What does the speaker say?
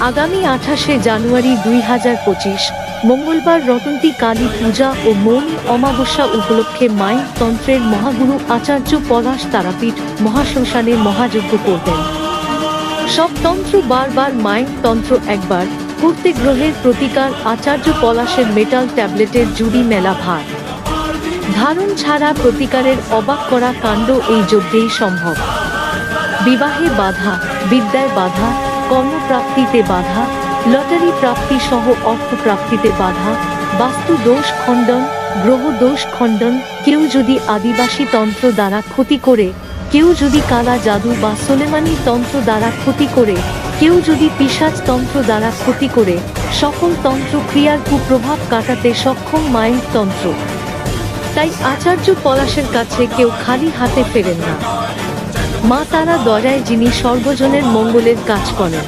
আগামী আঠাশে জানুয়ারি দুই হাজার পঁচিশ, মঙ্গলবার রতন্তী কালী পূজা ও মৌনী অমাবস্যা উপলক্ষে মাইন তন্ত্রের মহাগুরু আচার্য পলাশ তারাপীঠ মহাশ্মশানে মহাযজ্ঞ করবেন। সব তন্ত্র বারবার মাইন তন্ত্র একবার করতে গ্রহের প্রতিকার আচার্য পলাশের মেটাল ট্যাবলেটের জুড়ি মেলা ভার। ধারণ ছাড়া প্রতিকারের অবাক করা কাণ্ড এই যজ্ঞেই সম্ভব। বিবাহে বাধা, বিদ্যায় বাধা কর্মপ্রাপ্তিতে বাধা, লটারি প্রাপ্তি সহ অর্থপ্রাপ্তিতে বাধা, বাস্তু দোষ খণ্ডন, গ্রহ দোষ খণ্ডন, কেউ যদি আদিবাসী তন্ত্র দ্বারা ক্ষতি করে, কেউ যদি কালা জাদু বা সোলেমানি তন্ত্র দ্বারা ক্ষতি করে, কেউ যদি পিসাজ তন্ত্র দ্বারা ক্ষতি করে, সকল তন্ত্র ক্রিয়ার কুপ্রভাব কাটাতে সক্ষম মাইন্ড তন্ত্র। তাই আচার্য পলাশের কাছে কেউ খালি হাতে ফেরেন না। মা তারা দরায় যিনি সর্বজনের মঙ্গলের কাজ করেন।